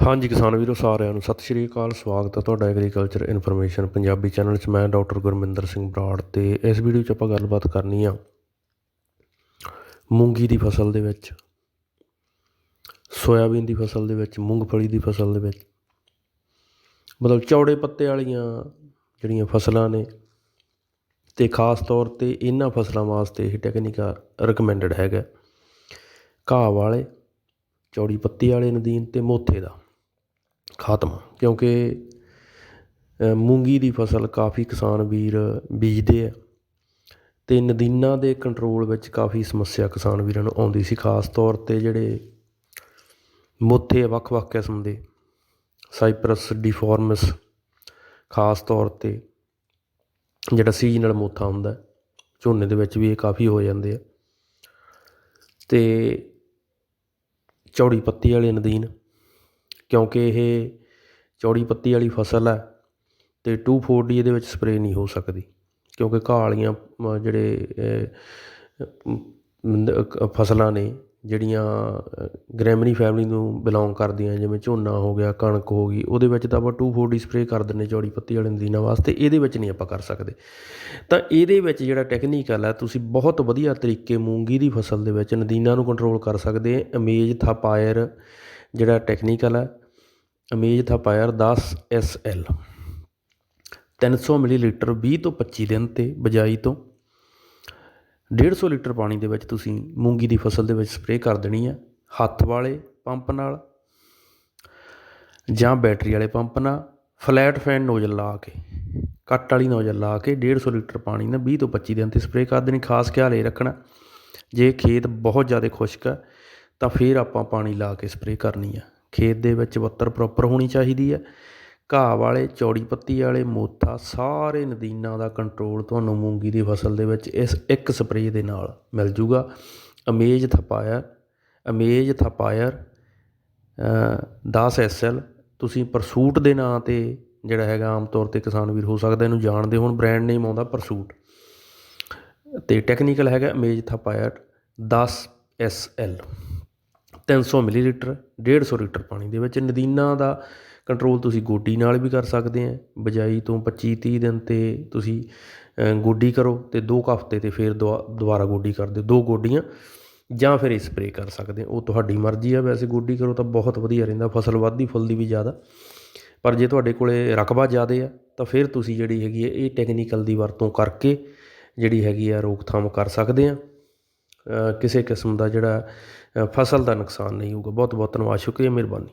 ਹਾਂਜੀ ਕਿਸਾਨ ਵੀਰੋ, ਸਾਰਿਆਂ ਨੂੰ ਸਤਿ ਸ਼੍ਰੀ ਅਕਾਲ, ਸਵਾਗਤ ਹੈ ਤੁਹਾਡਾ ਐਗਰੀਕਲਚਰ ਇਨਫੋਰਮੇਸ਼ਨ ਪੰਜਾਬੀ ਚੈਨਲ 'ਚ। ਮੈਂ ਡਾਕਟਰ ਗੁਰਮਿੰਦਰ ਸਿੰਘ ਬਰਾੜ ਤੇ ਇਸ ਵੀਡੀਓ 'ਚ ਆਪਾਂ ਗੱਲਬਾਤ ਕਰਨੀ ਆ ਮੂੰਗੀ ਦੀ ਫਸਲ ਦੇ ਵਿੱਚ, ਸੋਇਆਬੀਨ ਦੀ ਫਸਲ ਦੇ ਵਿੱਚ, ਮੂੰਗਫਲੀ ਦੀ ਫਸਲ ਦੇ ਵਿੱਚ। ਮਤਲਬ ਚੌੜੇ ਪੱਤੇ ਵਾਲੀਆਂ ਜਿਹੜੀਆਂ ਫਸਲਾਂ ਨੇ ਤੇ ਖਾਸ ਤੌਰ ਤੇ ਇਹਨਾਂ ਫਸਲਾਂ ਵਾਸਤੇ ਇਹ ਟੈਕਨੀਕਾ ਰეკਮੈਂਡਡ ਹੈਗਾ। ਘਾਹ ਵਾਲੇ, ਚੌੜੀ ਪੱਤੀ ਵਾਲੇ ਨਦੀਨ ਤੇ ਮੋਥੇ ਦਾ। ਖਾਤਮਾ, ਕਿਉਂਕਿ ਮੂੰਗੀ ਦੀ ਫਸਲ ਕਾਫੀ ਕਿਸਾਨ ਵੀਰ ਬੀਜਦੇ ਆ। ਅਤੇ ਨਦੀਨਾਂ ਦੇ ਕੰਟਰੋਲ ਵਿੱਚ ਕਾਫੀ ਸਮੱਸਿਆ ਕਿਸਾਨ ਵੀਰਾਂ ਨੂੰ ਆਉਂਦੀ ਸੀ, ਖਾਸ ਤੌਰ ਤੇ ਜਿਹੜੇ ਮੋਥੇ ਆ ਵੱਖ-ਵੱਖ ਕਿਸਮ ਦੇ, ਸਾਈਪਰਸ, ਡਿਫਾਰਮਸ, ਖਾਸ ਤੌਰ ਤੇ ਜਿਹੜਾ ਸੀਜ਼ਨਲ ਮੋਥਾ ਹੁੰਦਾ, ਝੋਨੇ ਦੇ ਵਿੱਚ ਵੀ ਇਹ ਕਾਫੀ ਹੋ ਜਾਂਦੇ ਆ। ਅਤੇ ਚੌੜੀ ਪੱਤੀ ਵਾਲੇ ਨਦੀਨ ਕਿਉਂਕਿ ਇਹ ਚੌੜੀ ਪੱਤੀ ਵਾਲੀ ਫਸਲ ਹੈ ਅਤੇ ਟੂ ਫੋਰ ਡੀ ਇਹਦੇ ਵਿੱਚ ਸਪਰੇਅ ਨਹੀਂ ਹੋ ਸਕਦੀ, ਕਿਉਂਕਿ ਘਾਹ ਵਾਲੀਆਂ ਜਿਹੜੇ ਫਸਲਾਂ ਨੇ ਜਿਹੜੀਆਂ ਗ੍ਰੈਮਨੀ ਫੈਮਿਲੀ ਨੂੰ ਬਿਲੋਂਗ ਕਰਦੀਆਂ, ਜਿਵੇਂ ਝੋਨਾ ਹੋ ਗਿਆ, ਕਣਕ ਹੋ ਗਈ, ਉਹਦੇ ਵਿੱਚ ਤਾਂ ਆਪਾਂ ਟੂ ਫੋਰ ਡੀ ਸਪਰੇਅ ਕਰ ਦਿੰਦੇ ਚੌੜੀ ਪੱਤੀ ਵਾਲੇ ਨਦੀਨਾਂ ਵਾਸਤੇ, ਇਹਦੇ ਵਿੱਚ ਨਹੀਂ ਆਪਾਂ ਕਰ ਸਕਦੇ। ਤਾਂ ਇਹਦੇ ਵਿੱਚ ਜਿਹੜਾ ਟੈਕਨੀਕਲ ਹੈ, ਤੁਸੀਂ ਬਹੁਤ ਵਧੀਆ ਤਰੀਕੇ ਮੂੰਗੀ ਦੀ ਫਸਲ ਦੇ ਵਿੱਚ ਨਦੀਨਾਂ ਨੂੰ ਕੰਟਰੋਲ ਕਰ ਸਕਦੇ ਅਮੇਜ, ਥਾਪਾਇਰ, ਜਿਹੜਾ ਟੈਕਨੀਕਲ ਹੈ ਅਮੇਜ ਥਾਪਾਇਰ 10 SL 300 ਮਿਲੀਲੀਟਰ 20 ਤੋਂ 25 ਦਿਨ ਤੇ ਬਜਾਈ ਤੋਂ 150 ਲੀਟਰ ਪਾਣੀ ਦੇ ਵਿੱਚ ਤੁਸੀਂ ਮੂੰਗੀ ਦੀ ਫਸਲ ਦੇ ਵਿੱਚ ਸਪਰੇਅ ਕਰ ਦੇਣੀ ਹੈ ਹੱਥ ਵਾਲੇ ਪੰਪ ਨਾਲ ਜਾਂ ਬੈਟਰੀ ਵਾਲੇ ਪੰਪ ਨਾਲ, ਫਲੈਟ ਫੈਨ ਨੋਜ਼ਲ ਲਾ ਕੇ, ਕੱਟ ਵਾਲੀ ਨੋਜ਼ਲ ਲਾ ਕੇ 150 ਲੀਟਰ ਪਾਣੀ ਨਾਲ 20 ਤੋਂ 25 ਦਿਨ ਤੇ ਸਪਰੇਅ ਕਰ ਦੇਣੀ, ਖਾਸ ਖਿਆਲ ਇਹ ਰੱਖਣਾ। ਜੇ ਖੇਤ ਬਹੁਤ ਜ਼ਿਆਦਾ ਖੁਸ਼ਕ ਹੈ ਤਾਂ ਫਿਰ ਆਪਾਂ ਪਾਣੀ ਲਾ ਕੇ ਸਪਰੇਅ ਕਰਨੀ ਆ। ਖੇਤ ਦੇ ਵਿੱਚ ਬੱਤਰ ਪ੍ਰੋਪਰ ਹੋਣੀ ਚਾਹੀਦੀ ਹੈ। ਘਾਹ ਵਾਲੇ, ਚੌੜੀ ਪੱਤੀ ਵਾਲੇ, ਮੋਥਾ ਸਾਰੇ ਨਦੀਨਾਂ ਦਾ ਕੰਟਰੋਲ ਤੁਹਾਨੂੰ ਮੂੰਗੀ ਦੀ ਫਸਲ ਦੇ ਵਿੱਚ ਇਸ ਇੱਕ ਸਪਰੇਅ ਦੇ ਨਾਲ ਮਿਲ ਜੂਗਾ। ਅਮੇਜ ਥਪਾਇਰ ਅਮੇਜ ਥਪਾਇਰ 10 ਐਸਐਲ ਤੁਸੀਂ ਪਰਸੂਟ ਦੇ ਨਾਂ ਤੇ ਜਿਹੜਾ ਹੈਗਾ ਆਮ ਤੌਰ ਤੇ ਕਿਸਾਨ ਵੀਰ ਹੋ ਸਕਦਾ, ਇਹਨੂੰ ਜਾਣਦੇ ਹੋਣ ਬ੍ਰਾਂਡ ਨੇਮ ਆਉਂਦਾ ਪਰਸੂਟ ਤੇ ਟੈਕਨੀਕਲ ਹੈਗਾ, ਅਮੇਜ ਥਪਾਇਰ 10 ਐਸਐਲ 300 ਮਿਲੀਲੀਟਰ 150 ਲੀਟਰ ਪਾਣੀ ਦੇ ਵਿੱਚ ਨਦੀਨਾਂ ਦਾ ਕੰਟਰੋਲ ਤੁਸੀਂ ਗੋਡੀ ਨਾਲ ਵੀ ਕਰ ਸਕਦੇ ਹੈ ਬਿਜਾਈ ਤੋਂ ਪੱਚੀ ਤੀਹ ਦਿਨ ਤੇ ਤੁਸੀਂ ਗੋਡੀ ਕਰੋ ਅਤੇ ਦੋ ਕੁ ਹਫ਼ਤੇ ਤੇ ਫਿਰ ਦੁਆ- ਦੁਬਾਰਾ ਗੋਡੀ ਕਰ ਦਿਓ। ਦੋ ਗੋਡੀਆਂ ਜਾਂ ਫਿਰ ਇਹ ਸਪਰੇਅ ਕਰ ਸਕਦੇ ਉਹ ਤੁਹਾਡੀ ਮਰਜ਼ੀ ਆ। ਵੈਸੇ ਗੋਡੀ ਕਰੋ ਤਾਂ ਬਹੁਤ ਵਧੀਆ ਰਹਿੰਦਾ। ਫਸਲ ਵੱਧਦੀ ਫੁੱਲਦੀ ਵੀ ਜ਼ਿਆਦਾ। ਪਰ ਜੇ ਤੁਹਾਡੇ ਕੋਲੇ ਰਕਬਾ ਜ਼ਿਆਦਾ ਆ, ਤਾਂ ਫਿਰ ਤੁਸੀਂ ਜਿਹੜੀ ਹੈਗੀ ਹੈ ਇਹ ਟੈਕਨੀਕਲ ਦੀ ਵਰਤੋਂ ਕਰਕੇ ਜਿਹੜੀ ਹੈਗੀ ਆ, ਰੋਕਥਾਮ ਕਰ ਸਕਦੇ ਆ। ਕਿਸੇ ਕਿਸਮ ਦਾ ਜਿਹੜਾ ਫਸਲ ਦਾ ਨੁਕਸਾਨ ਨਹੀਂ ਹੋਊਗਾ। ਬਹੁਤ ਬਹੁਤ ਧੰਨਵਾਦ। ਸ਼ੁਕਰੀਆ ਮਿਹਰਬਾਨੀ।